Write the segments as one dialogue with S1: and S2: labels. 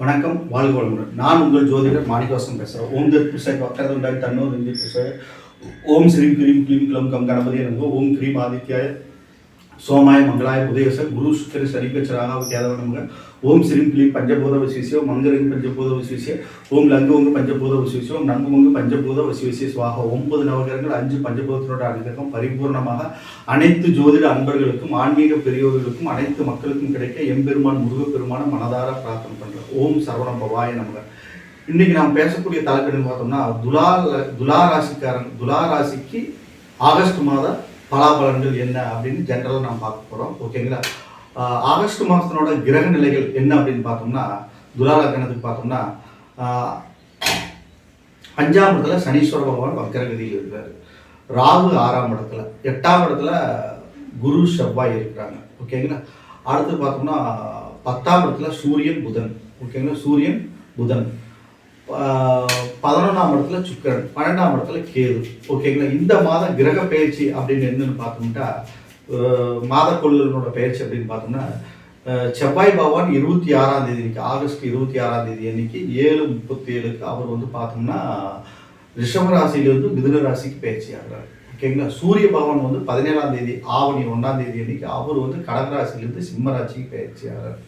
S1: வணக்கம் வாழ்க வளமுடன். நான் உங்கள் ஜோதிடர் மாணிக்கவாசன் பேசுகிறேன் ஓம் தத் புசை பக்கத்து உண்டாய் தன்னோர் இந்தி புசை ஓம் ஸ்ரீம் கிரீம் கிளீம் கிளம் கம் கணபதி எனக்கு ஓம் கிரீம் ஆதித்யாய. சோமாய மங்களாய புதயச குரு சுக்கர சரிபச்சராக கேதவ நமக ஓம் ஸ்ரீம் கிளீம் பஞ்சபூத வசிவிசியோ மங்கரிங் பஞ்சபூத வசிவிசிய ஓம் லங்குவங்கு பஞ்சபூத வசிவிசியோ நங்குவங்கு பஞ்சபூத வசிவிசிய சுவாக ஒன்பது நவகரங்கள் அஞ்சு பஞ்சபூதத்தினோட அனுகிரகம் பரிபூர்ணமாக அனைத்து ஜோதிட அன்பர்களுக்கும் ஆன்மீக பெரியோர்களுக்கும் அனைத்து மக்களுக்கும் கிடைக்க எம்பெருமான் முருகப்பெருமான மனதார பிரார்த்தனை பண்ணுறேன் ஓம் சரவண பவாய நமக. இன்னைக்கு நாம் பேசக்கூடிய தலைக்கணம் பார்த்தோம்னா துலா துலா ராசிக்காரன் துலா ராசிக்கு ஆகஸ்ட் மாதம் பலாபலன்கள் என்ன அப்படின்னு ஜென்ரலாக நாம் பார்க்க போகிறோம் ஓகேங்களா ஆகஸ்ட் மாதத்தினோட கிரக நிலைகள் என்ன அப்படின்னு பார்த்தோம்னா துலா லக்னத்துக்கு பார்த்தோம்னா அஞ்சாம் இடத்துல சனீஸ்வர பகவான் வக்கரகதியில் இருக்கிறார். ராகு ஆறாம் இடத்துல எட்டாம் இடத்துல குரு செவ்வாய் இருக்கிறாங்க. ஓகேங்களா அடுத்து பார்த்தோம்னா பத்தாம் இடத்துல சூரியன் புதன். ஓகேங்களா சூரியன் புதன். பதினொன்றாம் இடத்துல சுக்கரன் பன்னெண்டாம் இடத்துல கேது. ஓகேங்களா இந்த மாத கிரக பயிற்சி அப்படின்னு என்னன்னு பார்த்தோம்னா ஆஹ் மாத பயிற்சி அப்படின்னு பார்த்தோம்னா செவ்வாய் பகவான் இருபத்தி ஆறாம் தேதி அன்னைக்கு ஆகஸ்ட் இருபத்தி ஆறாம் தேதி அன்னைக்கு ஏழு முப்பத்தி ஏழுக்கு அவர் வந்து பார்த்தோம்னா ரிஷப ராசியிலிருந்து மிதுன ராசிக்கு பயிற்சி ஆகிறார். ஓகேங்களா சூரிய பகவான் வந்து பதினேழாம் தேதி ஆவணி ஒன்றாம் தேதி அன்னைக்கு அவர் வந்து கடகராசியிலிருந்து சிம்ம ராசிக்கு பயிற்சி ஆகிறார்.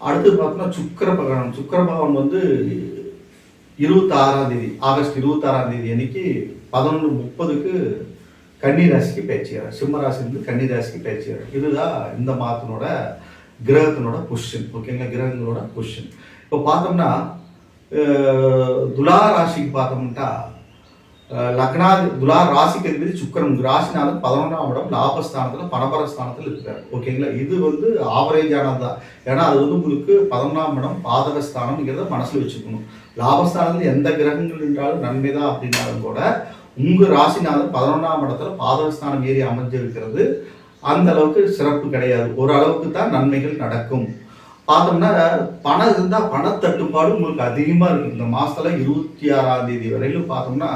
S1: அடுத்து பார்த்தோம்னா சுக்கர பகவான். சுக்கர பகவான் வந்து இருபத்தாறாம் தேதி ஆகஸ்ட் இருபத்தாறாம் தேதி அன்னைக்கு பதினொன்று முப்பதுக்கு கன்னி ராசிக்கு பயிற்சியார் சிம்மராசிலிருந்து கன்னி ராசிக்கு பயிற்சியார் இதுதான் இந்த மாதத்தினோட கிரகத்தினோட கொஷின் ஓகேங்களா கிரகங்களோட கொஷின் இப்போ பார்த்தோம்னா துலா ராசிக்கு பார்த்தோம்னா லக்னா துலா ராசிக்கு அதிபதி சுக்கரன். ராசினாலும் பதினொன்றாம் இடம் லாபஸ்தானத்தில் பணபரஸ்தானத்தில் இருக்கிறார் ஓகேங்களா இது வந்து ஆவரேஜானது தான். ஏன்னா அது வந்து உங்களுக்கு பதினொன்றாம் இடம் பாதகஸ்தானம்ங்கிறத மனசில் வச்சுக்கணும். லாபஸ்தானத்தில் எந்த கிரகங்கள் என்றாலும் நன்மை தான் அப்படின்னாலும் கூட உங்கள் ராசினாலும் பதினொன்றாம் இடத்துல பாதகஸ்தானம் ஏறி அமைஞ்சிருக்கிறது. அந்த அளவுக்கு சிறப்பு கிடையாது. ஓரளவுக்கு தான் நன்மைகள் நடக்கும். பார்த்தோம்னா பணம் இருந்தால் பணத்தட்டுப்பாடு உங்களுக்கு அதிகமாக இருக்கு இந்த மாதத்தில் இருபத்தி ஆறாம் தேதி வரையிலும் பார்த்தோம்னா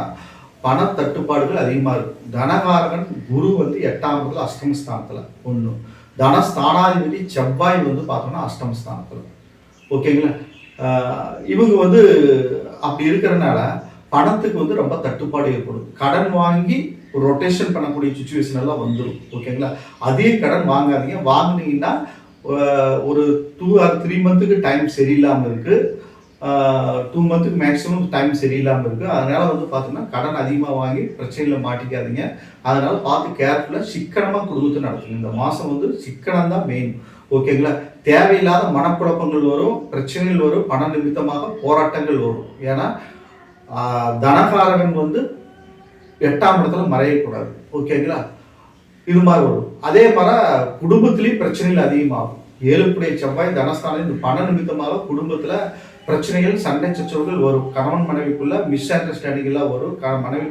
S1: பண தட்டுப்பாடுகள் அதிகமாக இருக்கும் தனகாரகன் குரு வந்து எட்டாம் இடத்துல அஷ்டமஸ்தானத்தில். ஒன்று தனஸ்தானாதிபதி செவ்வாய் வந்து பார்த்தோம்னா அஷ்டமஸ்தானத்தில். ஓகேங்களா? இவங்க வந்து அப்படி இருக்கிறனால பணத்துக்கு வந்து ரொம்ப தட்டுப்பாடு ஏற்படும். கடன் வாங்கி ரொட்டேஷன் பண்ணக்கூடிய சுச்சுவேஷன் எல்லாம் வந்துடும் ஓகேங்களா? அதே கடன் வாங்காதீங்க. வாங்குனீங்கன்னா ஒரு டூ ஆர் த்ரீ மந்த்துக்கு டைம் சரியில்லாமல் இருக்குது டூ மந்த்துக்கு மேக்ஸிமம் டைம் சரியில்லாமல் இருக்குது அதனால் வந்து பார்த்தோம்னா கடன் அதிகமாக வாங்கி பிரச்சனையில் மாட்டிக்காதீங்க. அதனால் பார்த்து கேர்ஃபுல்லாக சிக்கனமாக குடும்பத்தை நடத்துங்க இந்த மாதம் வந்து சிக்கனம் தான் மெயின் ஓகேங்களா தேவையில்லாத மனக்குழப்பங்கள் வரும் பிரச்சனைகள் வரும் பண நிமித்தமாக போராட்டங்கள் வரும். ஏன்னா தனகாரகன் வந்து எட்டாம் இடத்துல மறையக்கூடாது. ஓகேங்களா இது மாதிரி வரும். அதே மாதிரி குடும்பத்திலையும் பிரச்சனைகள் அதிகமாகும். ஏழுக்குடைய செவ்வாய் தனஸ்தானம் இந்த பண நிமித்தமாக குடும்பத்தில் பிரச்சனைகள் சண்டை சச்சரவுகள் வரும். கணவன் மனைவிக்குள்ள மிஸ் அண்டர்ஸ்டாண்டிங் எல்லாம் வரும். மனைவி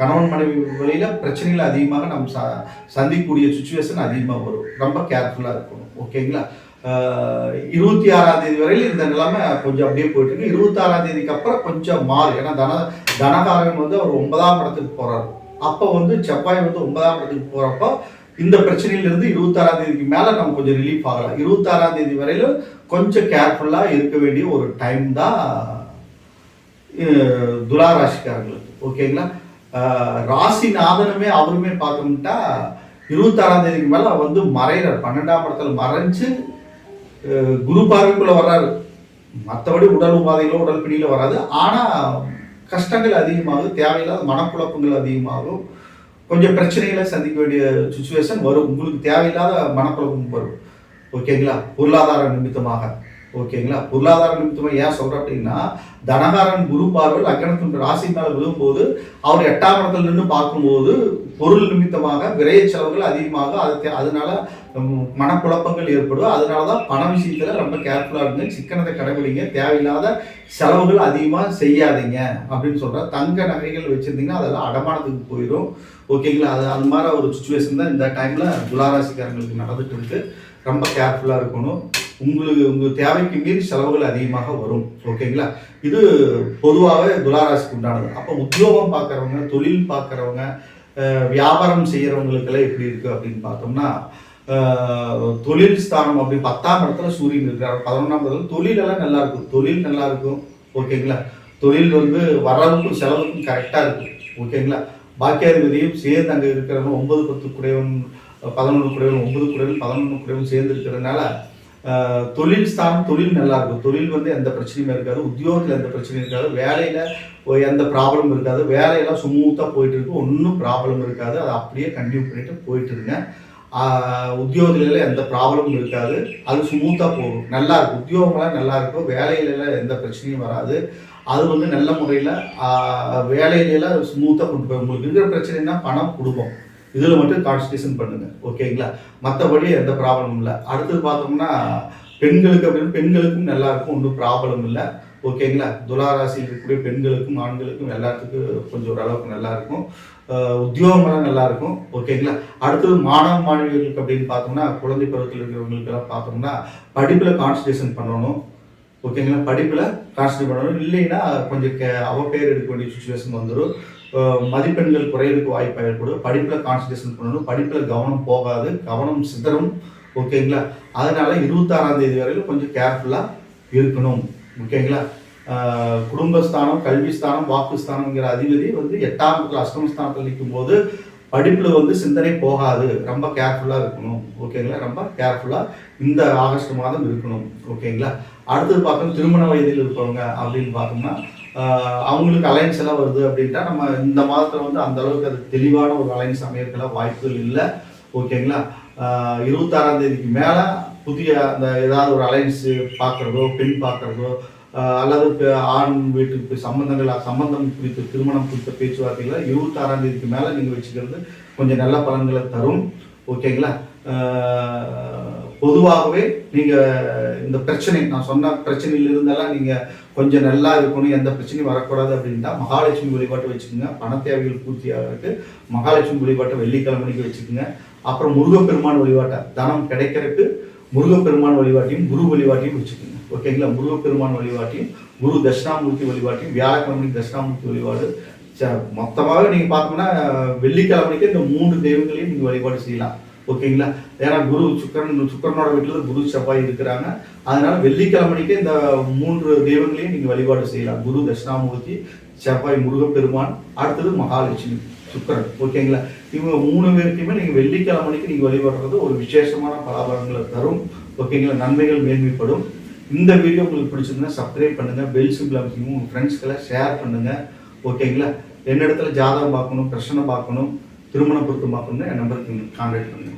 S1: கணவன் மனைவி வழியில் பிரச்சனைகள் அதிகமாக நம்ம ச சந்திக்கக்கூடிய சுச்சுவேஷன் அதிகமாக வரும். ரொம்ப கேர்ஃபுல்லாக இருக்கணும். ஓகேங்களா இருபத்தி ஆறாம் தேதி வரையில் இந்த நிலைமை கொஞ்சம் அப்படியே போயிட்டு இருக்கு. இருபத்தி ஆறாம் தேதிக்கு அப்புறம் கொஞ்சம் மாறும். ஏன்னா தன தனகாரன் வந்து அவர் ஒன்பதாம் இடத்துக்கு போறாரு. அப்போ வந்து செவ்வாய் வந்து ஒன்பதாம் இடத்துக்கு போகிறப்போ இந்த பிரச்சனையிலிருந்து இருபத்தாறாம் தேதிக்கு மேலே நம்ம கொஞ்சம் ரிலீஃப் ஆகலாம். இருபத்தாறாம் தேதி வரையிலும் கொஞ்சம் கேர்ஃபுல்லாக இருக்க வேண்டிய ஒரு டைம் தான் துலா ராசிக்காரங்களுக்கு ஓகேங்களா ராசி ராசிநாதனுமே அவருமே பார்த்தோம்ட்டா இருபத்தாறாம் தேதிக்கு மேலே வந்து மறைகிறார் பன்னெண்டாம் இடத்துல மறைஞ்சு குரு பார்வைக்குள்ளே வர்றாரு. மற்றபடி உடல் உபாதைகளோ உடல் பிடியில வராது. ஆனால் கஷ்டங்கள் அதிகமாகும் தேவையில்லாத மனக்குழப்பங்கள் அதிகமாகும். கொஞ்சம் பிரச்சனைகளை சந்திக்க வேண்டிய சுச்சுவேஷன் வரும். உங்களுக்கு தேவையில்லாத மனக்குழப்பம் வரும். ஓகேங்களா பொருளாதார நிமித்தமாக. ஓகேங்களா? பொருளாதார நிமித்தமாக ஏன் சொல்கிற அப்படின்னா தனகாரன் குரு பார்வை லக்கணத்தின் ராசி மேலே விழும்போது அவர் எட்டாம் இடத்துல நின்று பார்க்கும்போது பொருள் நிமித்தமாக விரைய செலவுகள் அதிகமாக அது தே- அதனால மனக்குழப்பங்கள் ஏற்படும். அதனால தான் பண விஷயத்தில் ரொம்ப கேர்ஃபுல்லாக இருங்க. சிக்கனத்தை கடைபிடிங்க. தேவையில்லாத செலவுகள் அதிகமாக செய்யாதீங்க அப்படின்னு சொல்கிறேன் தங்க நகைகள் வச்சுருந்தீங்கன்னா அதெல்லாம் அடமானத்துக்கு போயிடும். ஓகேங்களா? அது அந்த மாதிரி ஒரு சுச்சுவேஷன் தான் இந்த டைமில் துளாராசிக்காரங்களுக்கு நடந்துட்டு இருக்கு. ரொம்ப கேர்ஃபுல்லாக இருக்கணும். உங்களுக்கு உங்கள் தேவைக்கு மீறி செலவுகள் அதிகமாக வரும். ஓகேங்களா? இது பொதுவாகவே துளாராசிக்கு உண்டானது. அப்போ உத்தியோகம் பார்க்குறவங்க தொழில் பார்க்குறவங்க வியாபாரம் செய்கிறவங்களுக்கெல்லாம் எப்படி இருக்குது அப்படின்னு பார்த்தோம்னா தொழில் ஸ்தானம் அப்படி பத்தாம் இடத்துல சூரியன் இருக்கிறார். பதினொன்றாம் இடத்துல தொழிலெல்லாம் நல்லா இருக்கும். தொழில் நல்லா இருக்கும். ஓகேங்களா? தொழில் வந்து வரவுக்கும் செலவுக்கும் கரெக்டாக இருக்கும். ஓகேங்களா? பாக்கியாதிபதியும் சேர்ந்து அங்கே இருக்கிறவங்க ஒன்பது பத்து குடையவன் பதினொன்று குடையவன் ஒன்பது குடையவன் பதினொன்று குடையவன் சேர்ந்து இருக்கிறதுனால தொழில் ஸ்தானம் தொழில் நல்லா இருக்கும் தொழில் வந்து எந்த பிரச்சனையும் இருக்காது. உத்தியோகத்தில் எந்த பிரச்சனையும் இருக்காது. வேலையில் எந்த ப்ராப்ளம் இருக்காது. வேலையெல்லாம் ஸ்மூத்தாக போயிட்டு இருக்கும் ஒன்றும் ப்ராப்ளம் இருக்காது. அதை அப்படியே கண்டினியூ பண்ணிட்டு போயிட்டு இருங்க உத்தியோகத்துல எந்த ப்ராப்ளமும் இருக்காது. அது ஸ்மூத்தாக போகும். நல்லா இருக்கும் உத்தியோகம்லாம் நல்லா இருக்கும் வேலையில எந்த பிரச்சனையும் வராது. அது வந்து நல்ல முறையில் வேலையிலலாம் ஸ்மூத்தாக கொண்டு போய் உங்களுக்கு இருக்கிற பிரச்சனைனா பணம் கொடுக்கும். இதில் மட்டும் கான்சன்ட்ரேஷன் பண்ணுங்கள் ஓகேங்களா? மற்றபடி எந்த ப்ராப்ளமும் இல்லை. அடுத்தது பார்த்தோம்னா பெண்களுக்கு அப்படின்னு பெண்களுக்கும் எல்லாருக்கும் ஒன்றும் ப்ராப்ளம் இல்லை. ஓகேங்களா? துளாராசியில் இருக்கக்கூடிய பெண்களுக்கும் ஆண்களுக்கும் எல்லாத்துக்கும் கொஞ்சம் ஓரளவுக்கு நல்லா இருக்கும் உத்தியோகமெல்லாம் நல்லா இருக்கும் ஓகேங்களா? அடுத்தது மாணவ மாணவிகளுக்கு அப்படின்னு பார்த்தோம்னா குழந்தை பருவத்தில் இருக்கிறவங்களுக்கு எல்லாம் பார்த்தோம்னா படிப்பில் கான்சன்ட்ரேஷன் பண்ணணும் ஓகேங்களா? படிப்பில் கான்சன்ட்ரேட் பண்ணணும். இல்லைன்னா கொஞ்சம் கே அவ பேர் எடுக்க வேண்டிய சுச்சுவேஷன் வந்துடும் மதிப்பெண்கள் குறையிறதுக்கு வாய்ப்பு ஏற்படும் படிப்பில் கான்சன்ட்ரேஷன் பண்ணணும். படிப்பில் கவனம் போகாது. கவனம் சிதறும். ஓகேங்களா அதனால இருபத்தாறாம் தேதி வரையிலும் கொஞ்சம் கேர்ஃபுல்லாக இருக்கணும். ஓகேங்களா ஆஹ் குடும்பஸ்தானம் கல்விஸ்தானம் வாக்குஸ்தானம்ங்கிற அதிபதி வந்து எட்டாம் அஷ்டம ஸ்தானத்தில் நிற்கும் போது படிப்பில் வந்து சிந்தனை போகாது. ரொம்ப கேர்ஃபுல்லாக இருக்கணும். ஓகேங்களா ரொம்ப கேர்ஃபுல்லாக இந்த ஆகஸ்ட் மாதம் இருக்கணும். ஓகேங்களா அடுத்தது பார்க்கணும் திருமண வயதில் இருப்பவங்க அப்படின்னு பார்த்தோம்னா அவங்களுக்கு அலைன்ஸ் எல்லாம் வருது அப்படின்ட்டா நம்ம இந்த மாதத்தில் வந்து அந்த அளவுக்கு அது தெளிவான ஒரு அலைன்ஸ் அமையறதுக்கெல்லாம் வாய்ப்புகள் இல்லை. ஓகேங்களா? இருபத்தாறாம் தேதிக்கு மேலே புதிய அந்த ஏதாவது ஒரு அலைன்ஸ் பார்க்குறதோ பெண் பார்க்குறதோ அல்லது ஆண் வீட்டுக்கு சம்பந்தங்கள் சம்பந்தம் குறித்து திருமணம் குறித்த பேச்சுவார்த்தைகளை இருபத்தாறாம் தேதிக்கு மேலே நீங்கள் வச்சுக்கிறது கொஞ்சம் நல்ல பலன்களை தரும். ஓகேங்களா? பொதுவாகவே நீங்கள் இந்த பிரச்சனை நான் சொன்ன பிரச்சனையில இருந்தெல்லாம் நீங்கள் கொஞ்சம் நல்லா இருக்கணும் எந்த பிரச்சனையும் வரக்கூடாது அப்படின்னா மகாலட்சுமி வழிபாட்டு வச்சுக்கோங்க. பண தேவைகள் பூர்த்தி ஆகிறதுக்கு மகாலட்சுமி வழிபாட்டை வெள்ளிக்கிழமைக்கு வச்சுக்கோங்க. அப்புறம் முருகப்பெருமான் வழிபாட்டை தனம் கிடைக்கிறதுக்கு முருகப்பெருமான் வழிபாட்டையும் குரு வழிபாட்டையும் வச்சுக்கோங்க. ஓகேங்களா? முருகப்பெருமான் வழிபாட்டையும் குரு தட்சிணாமூர்த்தி வழிபாட்டையும் வியாழக்கிழமைக்கு தட்சிணாமூர்த்தி வழிபாடு. ச- நீங்கள் பார்த்தோம்னா வெள்ளிக்கிழமைக்கு இந்த மூன்று தெய்வங்களையும் நீங்கள் வழிபாடு செய்யலாம். ஓகேங்களா? ஏன்னா குரு சுக்கரன் சுக்கரனோட வீட்டில் குரு செவ்வாய் இருக்கிறாங்க. அதனால வெள்ளிக்கிழமைக்கு இந்த மூன்று தெய்வங்களையும் நீங்கள் வழிபாடு செய்யலாம். குரு தட்சிணாமூர்த்தி செவ்வாய் முருகப்பெருமான் அடுத்தது மகாலட்சுமி சுக்கரன். ஓகேங்களா? இவங்க மூணு பேருக்குமே நீங்கள் வெள்ளிக்கிழமைக்கு நீங்கள் வழிபடுறது ஒரு விசேஷமான பலாபலங்களை தரும். ஓகேங்களா? நன்மைகள் மேன்மைப்படும். இந்த வீடியோ உங்களுக்கு பிடிச்சிருந்தா சப்ஸ்கிரைப் பண்ணுங்கள் பெல் சிம்பிள் அமைச்சிங்க உங்கள் ஃப்ரெண்ட்ஸ்க்கெல்லாம் ஷேர் பண்ணுங்கள் ஓகேங்களா? என்ன இடத்துல ஜாதகம் பார்க்கணும் பிரச்சனை பார்க்கணும் திருமண பொருத்தம் பார்க்கணும்னா என் நம்பருக்கு கான்டாக்ட் பண்ணுங்க.